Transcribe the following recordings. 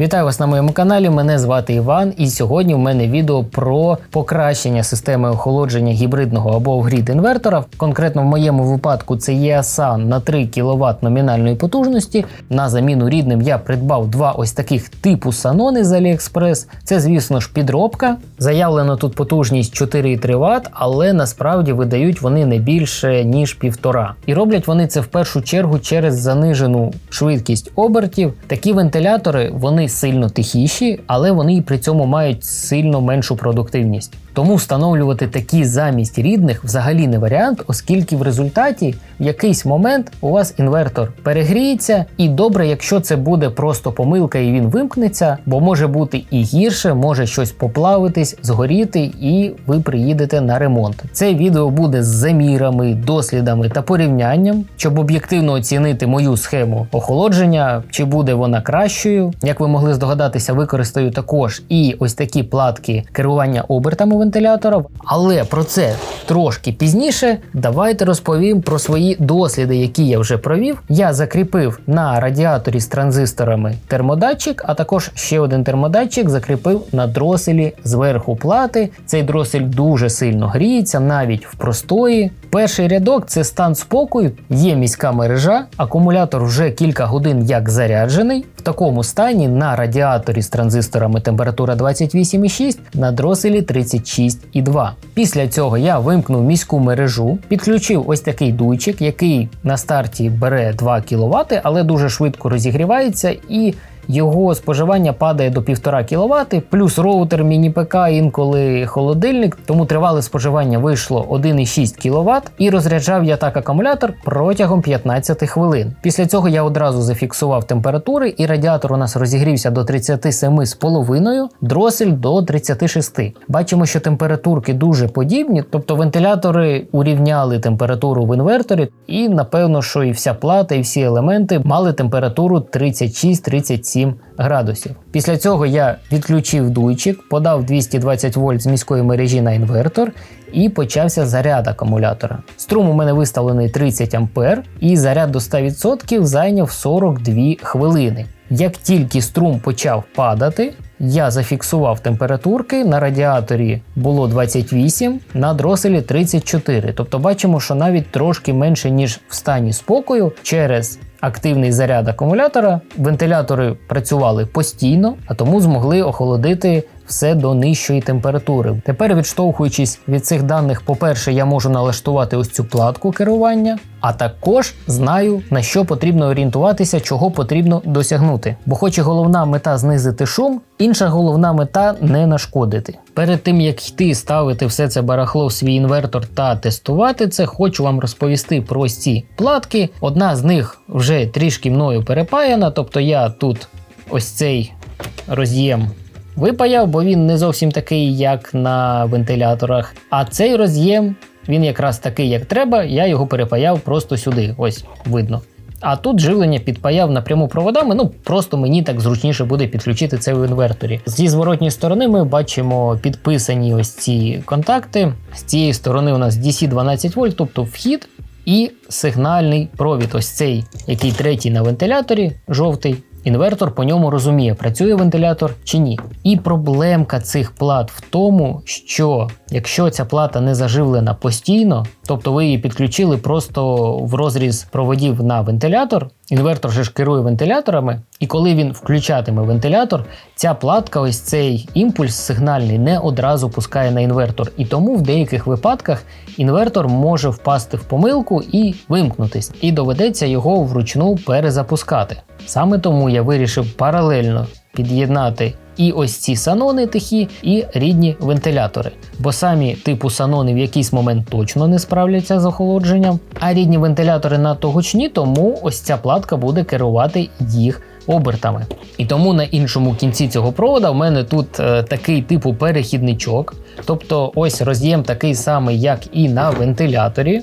Вітаю вас на моєму каналі. Мене звати Іван, і сьогодні в мене відео про покращення системи охолодження гібридного або грід інвертора. Конкретно в моєму випадку це EASA на 3 кВт номінальної потужності. На заміну рідним я придбав два ось таких типу санони з AliExpress. Це, звісно ж, підробка. Заявлено тут потужність 4,3 Вт, але насправді видають вони не більше ніж півтора. І роблять вони це в першу чергу через занижену швидкість обертів. Такі вентилятори вони сильно тихіші, але вони при цьому мають сильно меншу продуктивність. Тому встановлювати такі замість рідних взагалі не варіант, оскільки в результаті в якийсь момент у вас інвертор перегріється, і добре, якщо це буде просто помилка і він вимкнеться, бо може бути і гірше, може щось поплавитись, згоріти, і ви приїдете на ремонт. Це відео буде з замірами, дослідами та порівнянням, щоб об'єктивно оцінити мою схему охолодження, чи буде вона кращою. Як ви могли здогадатися, використаю також і ось такі платки керування обертами вентилятора. Але про це трошки пізніше. Давайте розповім про свої досліди, які я вже провів. Я закріпив на радіаторі з транзисторами термодатчик, а також ще один термодатчик закріпив на дроселі зверху плати. Цей дросель дуже сильно гріється, навіть в простої. Перший рядок це стан спокою, є міська мережа, акумулятор вже кілька годин як заряджений. В такому стані на радіаторі з транзисторами температура 28,6, на дроселі 36,2. Після цього я вимкнув міську мережу, підключив ось такий дуйчик, який на старті бере 2 кВт, але дуже швидко розігрівається і його споживання падає до 1,5 кВт, плюс роутер, міні-ПК, інколи холодильник, тому тривале споживання вийшло 1,6 кВт і розряджав я так акумулятор протягом 15 хвилин. Після цього я одразу зафіксував температури, і радіатор у нас розігрівся до 37,5, дросель до 36. Бачимо, що температурки дуже подібні, тобто вентилятори урівняли температуру в інверторі, і напевно, що і вся плата, і всі елементи мали температуру 36-37 градусів. Після цього я відключив дуйчик, подав 220 вольт з міської мережі на інвертор і почався заряд акумулятора. Струм у мене виставлений 30 А, і заряд до 100% зайняв 42 хвилини. Як тільки струм почав падати, я зафіксував температурки. На радіаторі було 28, на дроселі 34. Тобто бачимо, що навіть трошки менше, ніж в стані спокою, через активний заряд акумулятора. Вентилятори працювали постійно, а тому змогли охолодити все до нижчої температури. Тепер, відштовхуючись від цих даних, по-перше, я можу налаштувати ось цю платку керування, а також знаю на що потрібно орієнтуватися, чого потрібно досягнути. Бо, хоч і головна мета знизити шум, інша головна мета не нашкодити. Перед тим як йти ставити все це барахло в свій інвертор та тестувати це, хочу вам розповісти про ці платки. Одна з них вже трішки мною перепаяна, тобто я тут ось цей роз'єм випаяв, бо він не зовсім такий, як на вентиляторах. А цей роз'єм, він якраз такий, як треба, я його перепаяв просто сюди. Ось видно. А тут живлення підпаяв напряму проводами, ну просто мені так зручніше буде підключити це в інверторі. Зі зворотньої сторони ми бачимо підписані ось ці контакти. З цієї сторони у нас DC 12 вольт, тобто вхід і сигнальний провід. Ось цей, який третій на вентиляторі, жовтий. Інвертор по ньому розуміє, працює вентилятор чи ні. І проблемка цих плат в тому, що якщо ця плата не заживлена постійно, тобто ви її підключили просто в розріз проводів на вентилятор, інвертор же ж керує вентиляторами, і коли він включатиме вентилятор, ця платка, ось цей імпульс сигнальний, не одразу пускає на інвертор. І тому в деяких випадках інвертор може впасти в помилку і вимкнутись, і доведеться його вручну перезапускати. Саме тому я вирішив паралельно під'єднати і ось ці санони тихі, і рідні вентилятори. Бо самі типу санони в якийсь момент точно не справляться з охолодженням, а рідні вентилятори надто гучні, тому ось ця платка буде керувати їх. Обертами. І тому на іншому кінці цього провода в мене тут е, такий типу перехідничок. Тобто ось роз'єм такий самий, як і на вентиляторі.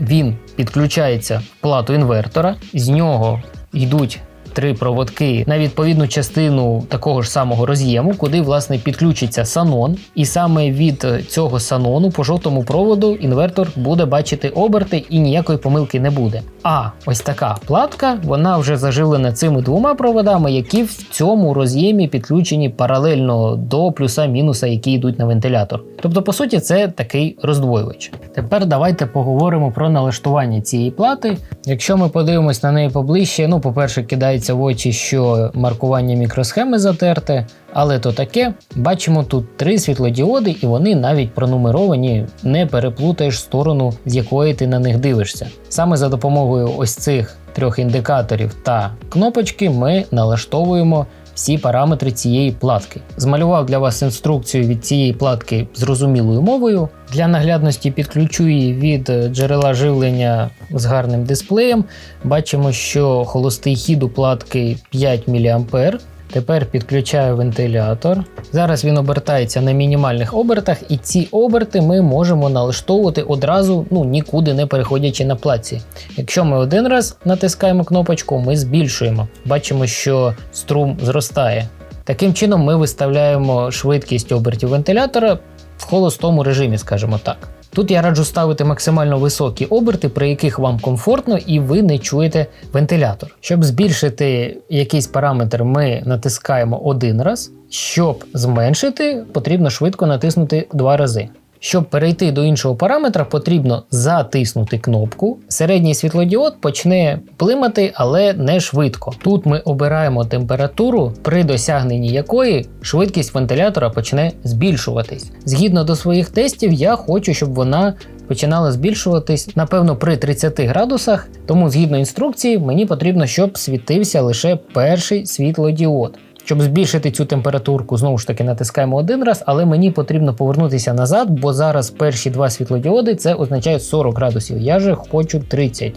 Він підключається в плату інвертора, з нього йдуть три проводки на відповідну частину такого ж самого роз'єму, куди власне підключиться санон, і саме від цього санону по жовтому проводу інвертор буде бачити оберти і ніякої помилки не буде. А ось така платка, вона вже заживлена цими двома проводами, які в цьому роз'ємі підключені паралельно до плюса-мінуса, які йдуть на вентилятор. Тобто, по суті, це такий роздвоювач. Тепер давайте поговоримо про налаштування цієї плати. Якщо ми подивимось на неї поближче, ну, по-перше, кидається в очі, що маркування мікросхеми затерте, але то таке. Бачимо тут три світлодіоди, і вони навіть пронумеровані, не переплутаєш сторону, з якої ти на них дивишся. Саме за допомогою ось цих трьох індикаторів та кнопочки ми налаштовуємо всі параметри цієї платки. Змалював для вас інструкцію від цієї платки зрозумілою мовою. Для наглядності підключу її від джерела живлення з гарним дисплеєм. Бачимо, що холостий хід у платки 5 мА. Тепер підключаю вентилятор. Зараз він обертається на мінімальних обертах, і ці оберти ми можемо налаштовувати одразу, ну нікуди не переходячи на платці. Якщо ми один раз натискаємо кнопочку, ми збільшуємо. Бачимо, що струм зростає. Таким чином, ми виставляємо швидкість обертів вентилятора в холостому режимі, скажімо так. Тут я раджу ставити максимально високі оберти, при яких вам комфортно і ви не чуєте вентилятор. Щоб збільшити якийсь параметр, ми натискаємо один раз. Щоб зменшити, потрібно швидко натиснути два рази. Щоб перейти до іншого параметра, потрібно затиснути кнопку. Середній світлодіод почне плимати, але не швидко. Тут ми обираємо температуру, при досягненні якої швидкість вентилятора почне збільшуватись. Згідно до своїх тестів, я хочу, щоб вона починала збільшуватись, напевно, при 30 градусах. Тому, згідно інструкції, мені потрібно, щоб світився лише перший світлодіод. Щоб збільшити цю температурку, знову ж таки натискаємо один раз, але мені потрібно повернутися назад, бо зараз перші два світлодіоди це означає 40 градусів. Я же хочу 30.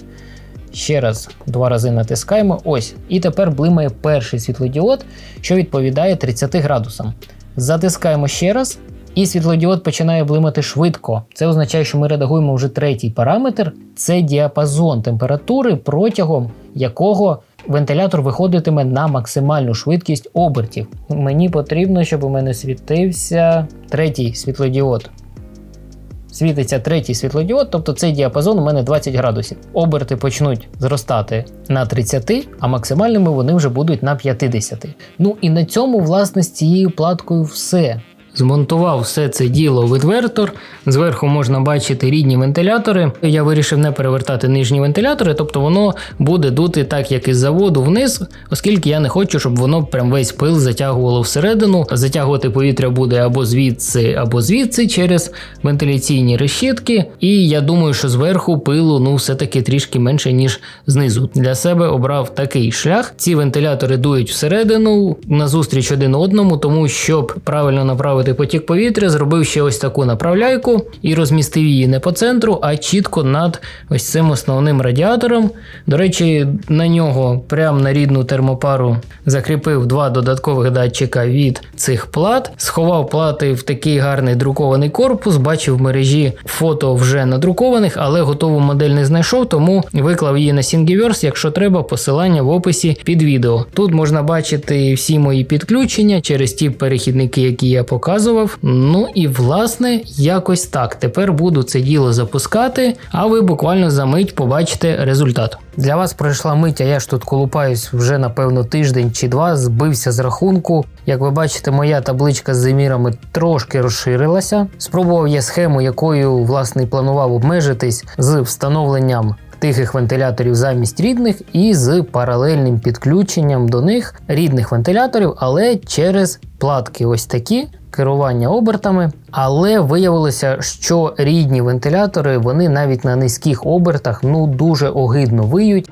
Ще раз два рази натискаємо. Ось. І тепер блимає перший світлодіод, що відповідає 30 градусам. Затискаємо ще раз. І світлодіод починає блимати швидко. Це означає, що ми редагуємо вже третій параметр це діапазон температури, протягом якого вентилятор виходитиме на максимальну швидкість обертів. Мені потрібно, щоб у мене світився третій світлодіод. Світиться третій світлодіод, тобто цей діапазон у мене 20 градусів. Оберти почнуть зростати на 30, а максимальними вони вже будуть на 50. Ну і на цьому, власне, з цією платкою все. Змонтував все це діло в інвертор. Зверху можна бачити рідні вентилятори. Я вирішив не перевертати нижні вентилятори, тобто воно буде дути так, як із заводу вниз, оскільки я не хочу, щоб воно прям весь пил затягувало всередину. Затягувати повітря буде або звідси, або звідси через вентиляційні решітки. І я думаю, що зверху пилу ну все-таки трішки менше, ніж знизу. Для себе обрав такий шлях. Ці вентилятори дують всередину назустріч один одному, тому щоб правильно направити направити потік повітря, зробив ще ось таку направляйку і розмістив її не по центру, а чітко над ось цим основним радіатором. До речі, на нього прямо на рідну термопару закріпив два додаткових датчика від цих плат, сховав плати в такий гарний друкований корпус, бачив в мережі фото вже надрукованих, але готову модель не знайшов, тому виклав її на Thingiverse, якщо треба, посилання в описі під відео. Тут можна бачити всі мої підключення через ті перехідники, які я показував показував. Ну і власне якось так. Тепер буду це діло запускати, а ви буквально за мить побачите результат. Для вас пройшла мить, а я ж тут колупаюсь вже напевно тиждень чи два, збився з рахунку. Як ви бачите, моя табличка з замірами трошки розширилася. Спробував я схему, якою власне планував обмежитись з встановленням тихих вентиляторів замість рідних і з паралельним підключенням до них рідних вентиляторів, але через платки ось такі. Керування обертами, але виявилося, що рідні вентилятори вони навіть на низьких обертах ну дуже огидно виють.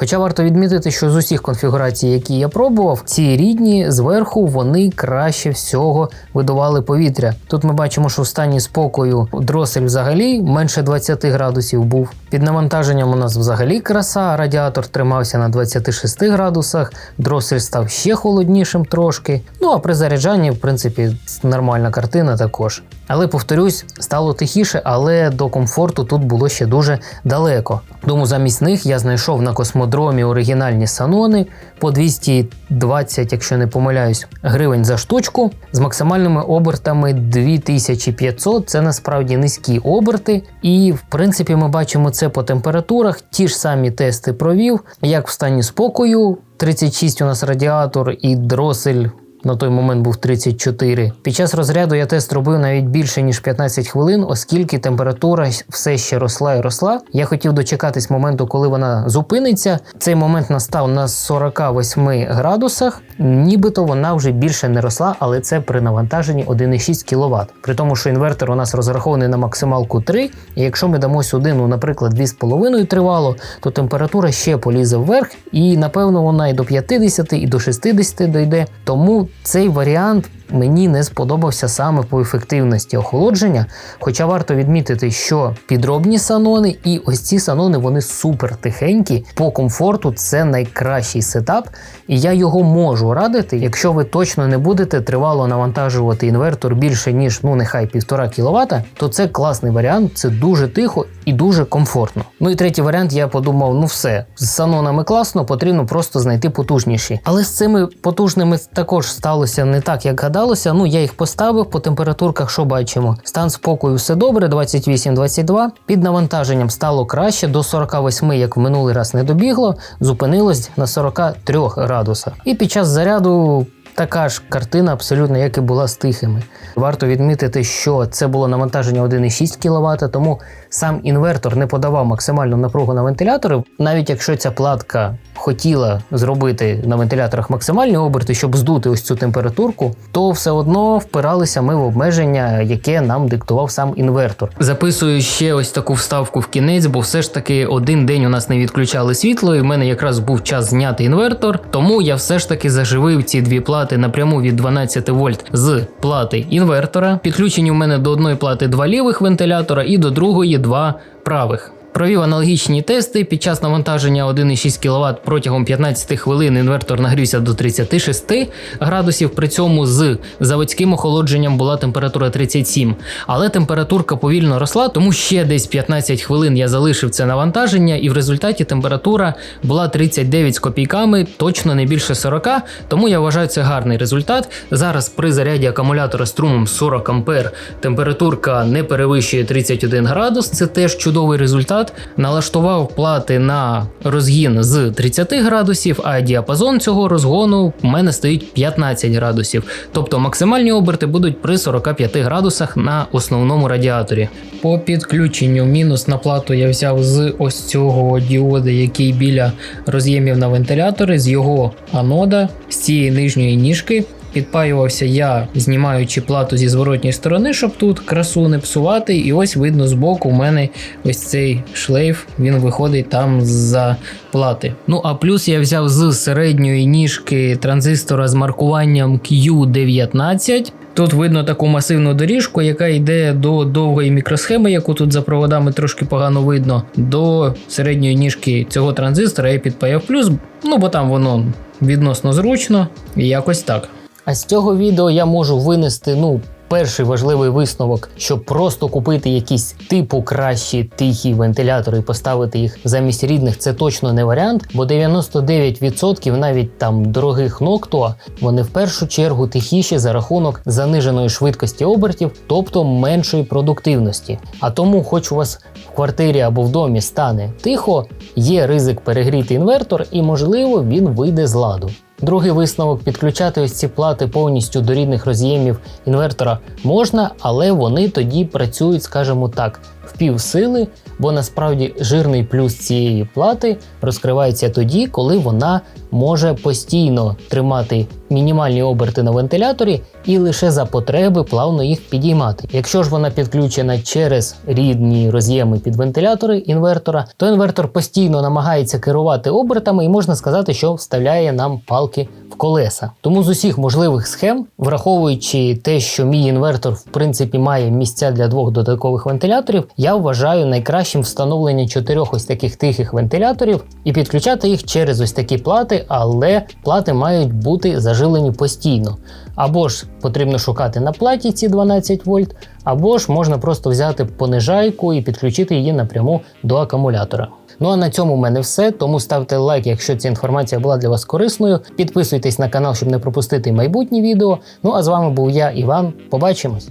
Хоча варто відмітити, що з усіх конфігурацій, які я пробував, ці рідні зверху вони краще всього видували повітря. Тут ми бачимо, що в стані спокою дросель взагалі менше 20 градусів був. Під навантаженням у нас взагалі краса, радіатор тримався на 26 градусах, дросель став ще холоднішим трошки. Ну а при заряджанні, в принципі, нормальна картина також. Але повторюсь, стало тихіше, але до комфорту тут було ще дуже далеко. Тому замість них я знайшов на космодромі оригінальні санони по 220, якщо не помиляюсь, гривень за штучку з максимальними обертами 2500. Це насправді низькі оберти. І в принципі ми бачимо це по температурах. Ті ж самі тести провів, як в стані спокою. 36 у нас радіатор і дросель на той момент був 34. Під час розряду я тест робив навіть більше ніж 15 хвилин, оскільки температура все ще росла і росла. Я хотів дочекатись моменту, коли вона зупиниться. Цей момент настав на 48 градусах, нібито вона вже більше не росла, але це при навантаженні 1,6 кВт. При тому, що інвертор у нас розрахований на максималку 3, і якщо ми дамо сюди, ну, наприклад, 2,5 тривало, то температура ще полізе вверх, і напевно вона і до 50, і до 60 дойде. Тому цей варіант мені не сподобався саме по ефективності охолодження. Хоча варто відмітити, що підробні санони і ось ці санони вони супер тихенькі. По комфорту це найкращий сетап, і я його можу радити, якщо ви точно не будете тривало навантажувати інвертор більше ніж ну нехай півтора кВт, то це класний варіант, це дуже тихо і дуже комфортно. Ну і третій варіант, я подумав: ну все, з санонами класно, потрібно просто знайти потужніші. Але з цими потужними також сталося не так, як гадав вдалося. Ну, я їх поставив по температурках, що бачимо. Стан спокою все добре, 28-22. Під навантаженням стало краще, до 48, як в минулий раз не добігло, зупинилось на 43 градусах. І під час заряду. Така ж картина, абсолютно як і була з тихими. Варто відмітити, що це було навантаження 1,6 кВт, тому сам інвертор не подавав максимальну напругу на вентилятори, навіть якщо ця платка хотіла зробити на вентиляторах максимальні оберти, щоб здути ось цю температурку, то все одно впиралися ми в обмеження, яке нам диктував сам інвертор. Записую ще ось таку вставку в кінець, бо все ж таки один день у нас не відключали світло, і в мене якраз був час зняти інвертор. Тому я все ж таки заживив ці дві плати напряму від 12 вольт з плати інвертора. Підключені у мене до одної плати два лівих вентилятора і до другої два правих. Провів аналогічні тести. Під час навантаження 1,6 кВт протягом 15 хвилин інвертор нагрівся до 36 градусів. При цьому з заводським охолодженням була температура 37. Але температурка повільно росла, тому ще десь 15 хвилин я залишив це навантаження, і в результаті температура була 39 з копійками, точно не більше 40. Тому я вважаю це гарний результат. Зараз при заряді акумулятора струмом 40 А температурка не перевищує 31 градус. Це теж чудовий результат апарат, налаштував плати на розгін з 30 градусів, а діапазон цього розгону в мене стоїть 15 градусів. Тобто максимальні оберти будуть при 45 градусах на основному радіаторі. По підключенню мінус на плату я взяв з ось цього діода, який біля роз'ємів на вентилятори, з його анода, з цієї нижньої ніжки. Підпаювався я, знімаючи плату зі зворотньої сторони, щоб тут красу не псувати. І ось видно збоку у мене ось цей шлейф, він виходить там за плати. Ну а плюс я взяв з середньої ніжки транзистора з маркуванням Q19. Тут видно таку масивну доріжку, яка йде до довгої мікросхеми, яку тут за проводами трошки погано видно. До середньої ніжки цього транзистора я підпаяв плюс, ну бо там воно відносно зручно і якось так. А з цього відео я можу винести ну перший важливий висновок, щоб просто купити якісь типу кращі тихі вентилятори і поставити їх замість рідних, це точно не варіант, бо 99% навіть там дорогих Noctua, вони в першу чергу тихіші за рахунок заниженої швидкості обертів, тобто меншої продуктивності. А тому, хоч у вас в квартирі або в домі стане тихо, є ризик перегріти інвертор, і можливо він вийде з ладу. Другий висновок. Підключати ось ці плати повністю до рідних роз'ємів інвертора можна, але вони тоді працюють, скажімо так, в півсили, бо насправді жирний плюс цієї плати розкривається тоді, коли вона може постійно тримати мінімальні оберти на вентиляторі і лише за потреби плавно їх підіймати. Якщо ж вона підключена через рідні роз'єми під вентилятори інвертора, то інвертор постійно намагається керувати обертами і можна сказати, що вставляє нам палки колеса. Тому з усіх можливих схем, враховуючи те, що мій інвертор в принципі має місця для двох додаткових вентиляторів, я вважаю найкращим встановлення чотирьох ось таких тихих вентиляторів і підключати їх через ось такі плати, але плати мають бути заживлені постійно. Або ж потрібно шукати на платі ці 12 вольт, або ж можна просто взяти понижайку і підключити її напряму до акумулятора. Ну а на цьому в мене все. Тому ставте лайк, якщо ця інформація була для вас корисною. Підписуйтесь на канал, щоб не пропустити майбутні відео. Ну а з вами був я, Іван. Побачимось!